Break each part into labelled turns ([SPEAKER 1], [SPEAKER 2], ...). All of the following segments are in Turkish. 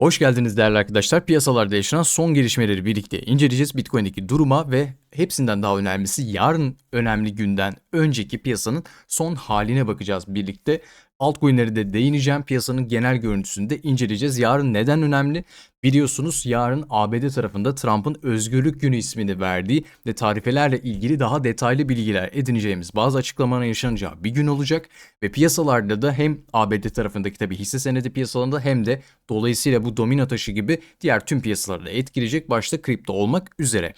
[SPEAKER 1] Hoş geldiniz değerli arkadaşlar. Piyasalarda yaşanan son gelişmeleri birlikte inceleyeceğiz. Bitcoin'deki duruma ve hepsinden daha önemlisi yarın önemli günden önceki piyasanın son haline bakacağız birlikte. Altcoin'leri de değineceğim. Piyasanın genel görüntüsünü de inceleyeceğiz. Yarın neden önemli? Biliyorsunuz yarın ABD tarafında Trump'ın Özgürlük Günü ismini verdiği ve tarifelerle ilgili daha detaylı bilgiler edineceğimiz bazı açıklamaların yaşanacağı bir gün olacak. Ve piyasalarda da hem ABD tarafındaki tabii hisse senedi piyasalarında hem de dolayısıyla bu domino taşı gibi diğer tüm piyasaları da etkileyecek başta kripto olmak üzere.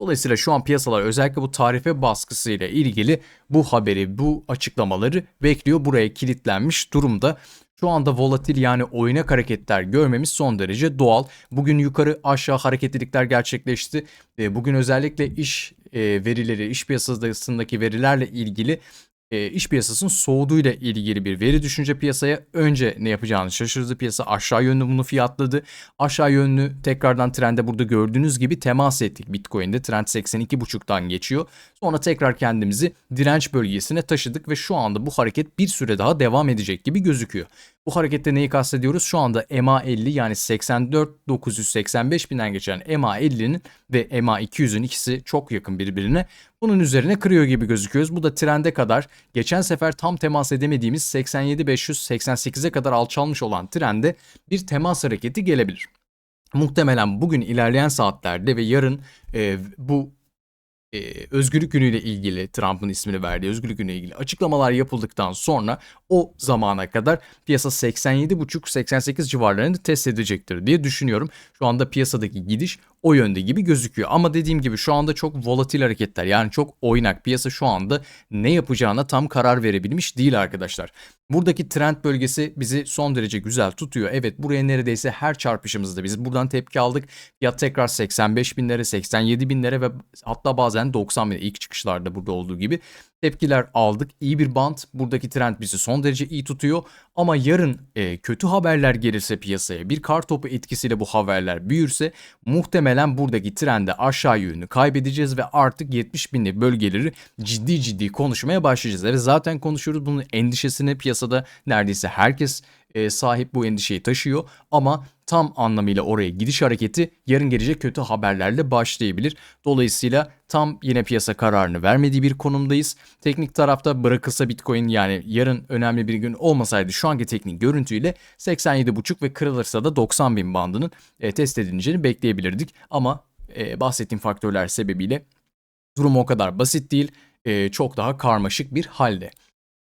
[SPEAKER 1] Dolayısıyla şu an piyasalar özellikle bu tarife baskısıyla ilgili bu haberi, bu açıklamaları bekliyor. Buraya kilitlenmiş durumda. Şu anda volatil yani oynak hareketler görmemiz son derece doğal. Bugün yukarı aşağı hareketlilikler gerçekleşti. Bugün özellikle iş e, verileri, iş piyasasındaki verilerle ilgili e, iş piyasasının soğuduğuyla ilgili bir veri düşünce piyasaya önce ne yapacağını şaşırdı. Piyasa aşağı yönlü bunu fiyatladı. Aşağı yönlü tekrardan trende burada gördüğünüz gibi temas ettik Bitcoin'de. Trend 82.5'tan geçiyor. Sonra tekrar kendimizi direnç bölgesine taşıdık ve şu anda bu hareket bir süre daha devam edecek gibi gözüküyor. Bu harekette neyi kastediyoruz? Şu anda MA50 yani 84.985 binden geçen MA50'nin ve MA200'ün ikisi çok yakın birbirine. Bunun üzerine kırıyor gibi gözüküyoruz. Bu da trende kadar geçen sefer tam temas edemediğimiz 87.588'e kadar alçalmış olan trende bir temas hareketi gelebilir. Muhtemelen bugün ilerleyen saatlerde ve yarın e, bu e, özgürlük günüyle ilgili Trump'ın ismini verdiği özgürlük günüyle ilgili açıklamalar yapıldıktan sonra o zamana kadar piyasa 87,5-88 civarlarını test edecektir diye düşünüyorum. Şu anda piyasadaki gidiş o yönde gibi gözüküyor. Ama dediğim gibi şu anda çok volatil hareketler yani çok oynak piyasa şu anda ne yapacağına tam karar verebilmiş değil arkadaşlar. Buradaki trend bölgesi bizi son derece güzel tutuyor. Evet buraya neredeyse her çarpışımızda biz buradan tepki aldık. Fiyat tekrar 85 binlere, 87 binlere ve hatta bazen 90 bin ilk çıkışlarda burada olduğu gibi tepkiler aldık. İyi bir band. Buradaki trend bizi son derece iyi tutuyor. Ama yarın e, kötü haberler gelirse piyasaya, bir kar topu etkisiyle bu haberler büyürse muhtemelen buradaki trende aşağı yönünü kaybedeceğiz ve artık 70 binli bölgeleri ciddi ciddi konuşmaya başlayacağız. Evet zaten konuşuyoruz. Bunun endişesini piyasada neredeyse herkes e, sahip bu endişeyi taşıyor ama tam anlamıyla oraya gidiş hareketi yarın gelecek kötü haberlerle başlayabilir. Dolayısıyla tam yine piyasa kararını vermediği bir konumdayız. Teknik tarafta bırakılsa Bitcoin yani yarın önemli bir gün olmasaydı şu anki teknik görüntüyle 87.5 ve kırılırsa da 90 bin bandının e, test edileceğini bekleyebilirdik. Ama e, bahsettiğim faktörler sebebiyle durum o kadar basit değil. E, çok daha karmaşık bir halde.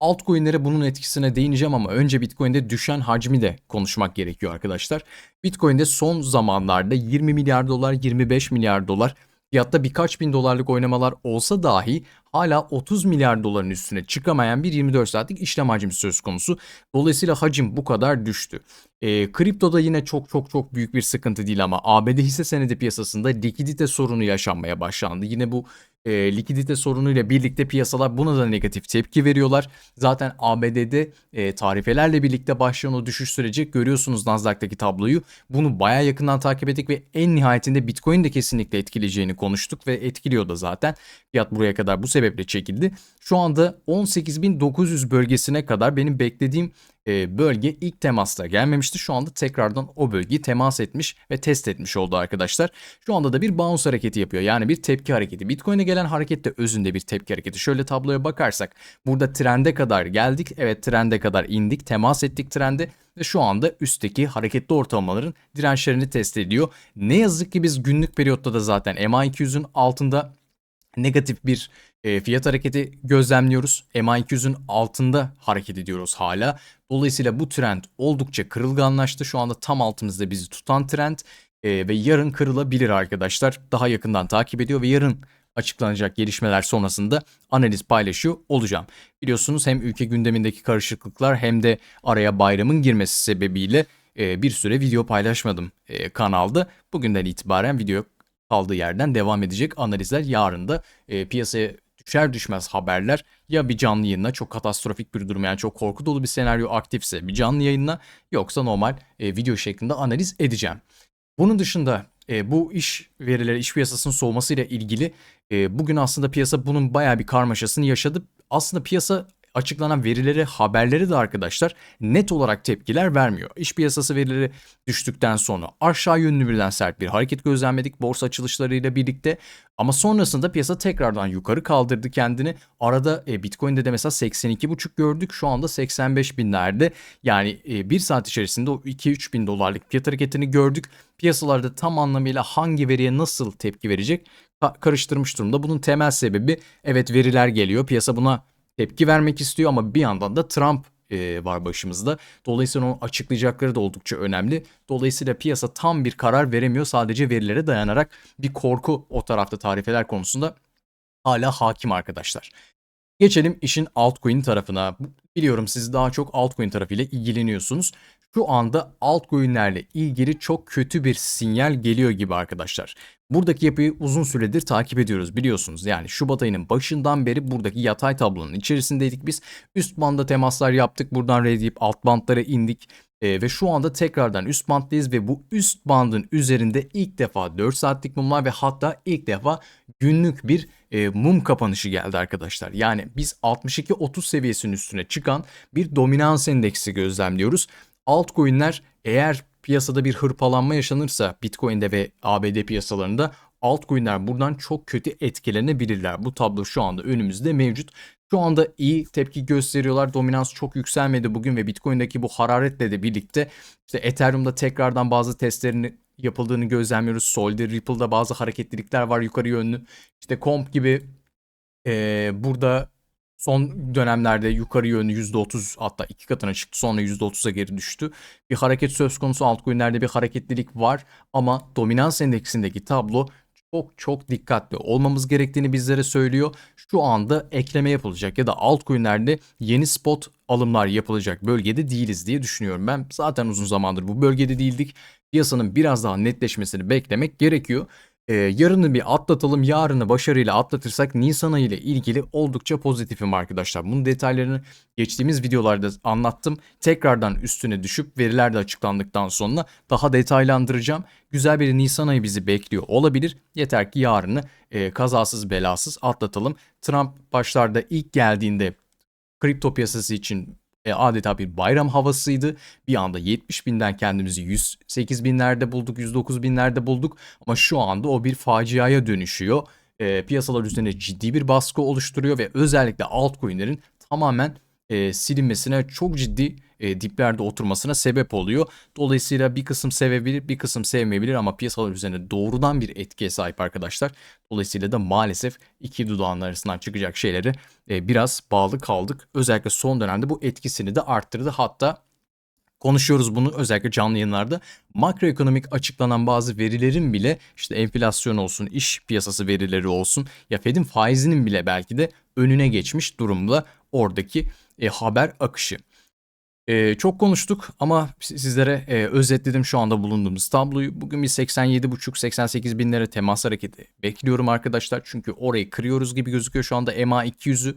[SPEAKER 1] Altcoin'lere bunun etkisine değineceğim ama önce Bitcoin'de düşen hacmi de konuşmak gerekiyor arkadaşlar. Bitcoin'de son zamanlarda 20 milyar dolar, 25 milyar dolar fiyatta birkaç bin dolarlık oynamalar olsa dahi hala 30 milyar doların üstüne çıkamayan bir 24 saatlik işlem hacmi söz konusu. Dolayısıyla hacim bu kadar düştü. E, kriptoda yine çok çok çok büyük bir sıkıntı değil ama ABD hisse senedi piyasasında likidite sorunu yaşanmaya başlandı. Yine bu e, likidite sorunuyla birlikte piyasalar buna da negatif tepki veriyorlar. Zaten ABD'de e, tarifelerle birlikte başlayan o düşüş süreci görüyorsunuz Nasdaq'taki tabloyu. Bunu baya yakından takip ettik ve en nihayetinde Bitcoin de kesinlikle etkileyeceğini konuştuk ve etkiliyor da zaten. Fiyat buraya kadar bu sebeple çekildi. Şu anda 18.900 bölgesine kadar benim beklediğim e, bölge ilk temasta gelmemişti. Şu anda tekrardan o bölgeyi temas etmiş ve test etmiş oldu arkadaşlar. Şu anda da bir bounce hareketi yapıyor. Yani bir tepki hareketi. Bitcoin'e gelen hareket de özünde bir tepki hareketi. Şöyle tabloya bakarsak burada trende kadar geldik. Evet trende kadar indik. Temas ettik trende ve şu anda üstteki hareketli ortalamaların dirençlerini test ediyor. Ne yazık ki biz günlük periyotta da zaten MA200'ün altında negatif bir e, fiyat hareketi gözlemliyoruz. MA200'ün altında hareket ediyoruz hala. Dolayısıyla bu trend oldukça kırılganlaştı. Şu anda tam altımızda bizi tutan trend e, ve yarın kırılabilir arkadaşlar. Daha yakından takip ediyor ve yarın açıklanacak gelişmeler sonrasında analiz paylaşıyor olacağım. Biliyorsunuz hem ülke gündemindeki karışıklıklar hem de araya bayramın girmesi sebebiyle e, bir süre video paylaşmadım e, kanalda. Bugünden itibaren video kaldığı yerden devam edecek analizler yarın da e, piyasaya düşer düşmez haberler ya bir canlı yayına çok katastrofik bir durum yani çok korku dolu bir senaryo aktifse bir canlı yayına yoksa normal e, video şeklinde analiz edeceğim. Bunun dışında e, bu iş verileri, iş piyasasının soğumasıyla ilgili e, bugün aslında piyasa bunun bayağı bir karmaşasını yaşadı. Aslında piyasa açıklanan verilere, haberlere de arkadaşlar net olarak tepkiler vermiyor. İş piyasası verileri düştükten sonra aşağı yönlü birden sert bir hareket gözlemledik borsa açılışlarıyla birlikte. Ama sonrasında piyasa tekrardan yukarı kaldırdı kendini. Arada e, Bitcoin'de de mesela 82,5 gördük. Şu anda 85 binlerde. Yani e, bir saat içerisinde o 2-3 bin dolarlık fiyat hareketini gördük. Piyasalarda tam anlamıyla hangi veriye nasıl tepki verecek karıştırmış durumda. Bunun temel sebebi evet veriler geliyor. Piyasa buna tepki vermek istiyor ama bir yandan da Trump e, var başımızda. Dolayısıyla onu açıklayacakları da oldukça önemli. Dolayısıyla piyasa tam bir karar veremiyor. Sadece verilere dayanarak bir korku o tarafta tarifeler konusunda hala hakim arkadaşlar. Geçelim işin altcoin tarafına. Biliyorum siz daha çok altcoin tarafıyla ilgileniyorsunuz. Şu anda altcoin'lerle ilgili çok kötü bir sinyal geliyor gibi arkadaşlar. Buradaki yapıyı uzun süredir takip ediyoruz biliyorsunuz. Yani Şubat ayının başından beri buradaki yatay tablonun içerisindeydik biz. Üst banda temaslar yaptık. Buradan redeyip alt bandlara indik. E, ve şu anda tekrardan üst banddayız ve bu üst bandın üzerinde ilk defa 4 saatlik mumlar ve hatta ilk defa günlük bir e, mum kapanışı geldi arkadaşlar. Yani biz 62-30 seviyesinin üstüne çıkan bir dominans endeksi gözlemliyoruz. Altcoin'ler eğer piyasada bir hırpalanma yaşanırsa Bitcoin'de ve ABD piyasalarında altcoin'ler buradan çok kötü etkilenebilirler. Bu tablo şu anda önümüzde mevcut. Şu anda iyi tepki gösteriyorlar. Dominans çok yükselmedi bugün ve Bitcoin'deki bu hararetle de birlikte işte Ethereum'da tekrardan bazı testlerini yapıldığını gözlemliyoruz. Sol'de, Ripple'da bazı hareketlilikler var yukarı yönlü. İşte Comp gibi e, burada son dönemlerde yukarı yönlü %30 hatta iki katına çıktı sonra %30'a geri düştü. Bir hareket söz konusu altcoin'lerde bir hareketlilik var ama dominans endeksindeki tablo çok çok dikkatli olmamız gerektiğini bizlere söylüyor. Şu anda ekleme yapılacak ya da altcoin'lerde yeni spot alımlar yapılacak bölgede değiliz diye düşünüyorum. Ben zaten uzun zamandır bu bölgede değildik. Piyasanın biraz daha netleşmesini beklemek gerekiyor. Ee, yarını bir atlatalım. Yarını başarıyla atlatırsak Nisan ayı ile ilgili oldukça pozitifim arkadaşlar. Bunun detaylarını geçtiğimiz videolarda anlattım. Tekrardan üstüne düşüp veriler de açıklandıktan sonra daha detaylandıracağım. Güzel bir Nisan ayı bizi bekliyor olabilir. Yeter ki yarını e, kazasız belasız atlatalım. Trump başlarda ilk geldiğinde kripto piyasası için e, adeta bir bayram havasıydı. Bir anda 70 binden kendimizi 108 binlerde bulduk, 109 binlerde bulduk. Ama şu anda o bir faciaya dönüşüyor. E, piyasalar üzerine ciddi bir baskı oluşturuyor ve özellikle altcoin'lerin tamamen e, silinmesine çok ciddi e, diplerde oturmasına sebep oluyor. Dolayısıyla bir kısım sevebilir bir kısım sevmeyebilir ama piyasalar üzerine doğrudan bir etkiye sahip arkadaşlar. Dolayısıyla da maalesef iki dudağın arasından çıkacak şeyleri e, biraz bağlı kaldık. Özellikle son dönemde bu etkisini de arttırdı. Hatta konuşuyoruz bunu özellikle canlı yayınlarda. Makroekonomik açıklanan bazı verilerin bile işte enflasyon olsun, iş piyasası verileri olsun ya Fed'in faizinin bile belki de önüne geçmiş durumda oradaki e, haber akışı. E, çok konuştuk ama sizlere e, özetledim şu anda bulunduğumuz tabloyu. Bugün bir 87,5-88 binlere temas hareketi bekliyorum arkadaşlar. Çünkü orayı kırıyoruz gibi gözüküyor şu anda EMA 200'ü.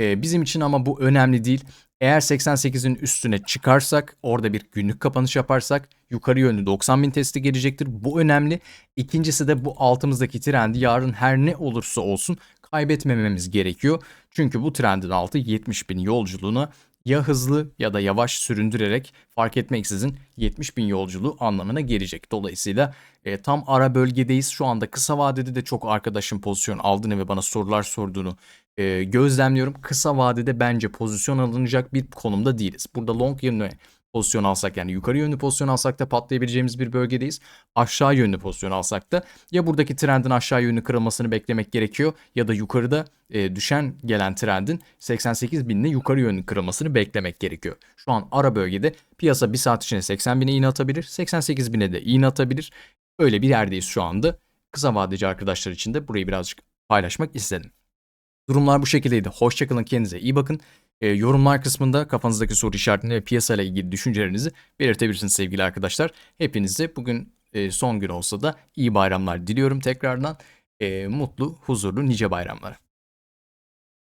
[SPEAKER 1] E, bizim için ama bu önemli değil. Eğer 88'in üstüne çıkarsak orada bir günlük kapanış yaparsak yukarı yönlü 90 bin testi gelecektir. Bu önemli. İkincisi de bu altımızdaki trendi yarın her ne olursa olsun kaybetmememiz gerekiyor. Çünkü bu trendin altı 70 bin yolculuğuna ya hızlı ya da yavaş süründürerek fark etmeksizin 70 bin yolculuğu anlamına gelecek. Dolayısıyla e, tam ara bölgedeyiz. Şu anda kısa vadede de çok arkadaşım pozisyon aldığını ve bana sorular sorduğunu e, gözlemliyorum. Kısa vadede bence pozisyon alınacak bir konumda değiliz. Burada long yönlü pozisyon alsak yani yukarı yönlü pozisyon alsak da patlayabileceğimiz bir bölgedeyiz. Aşağı yönlü pozisyon alsak da ya buradaki trendin aşağı yönlü kırılmasını beklemek gerekiyor ya da yukarıda e, düşen gelen trendin 88 binle yukarı yönlü kırılmasını beklemek gerekiyor. Şu an ara bölgede piyasa bir saat içinde 80 bine iğne atabilir, 88 bine de iğne atabilir. Öyle bir yerdeyiz şu anda. Kısa vadeci arkadaşlar için de burayı birazcık paylaşmak istedim. Durumlar bu şekildeydi. Hoşçakalın kendinize iyi bakın. E, yorumlar kısmında kafanızdaki soru işaretini ve piyasayla ilgili düşüncelerinizi belirtebilirsiniz sevgili arkadaşlar. Hepinize bugün e, son gün olsa da iyi bayramlar diliyorum tekrardan. E, mutlu, huzurlu, nice bayramlar.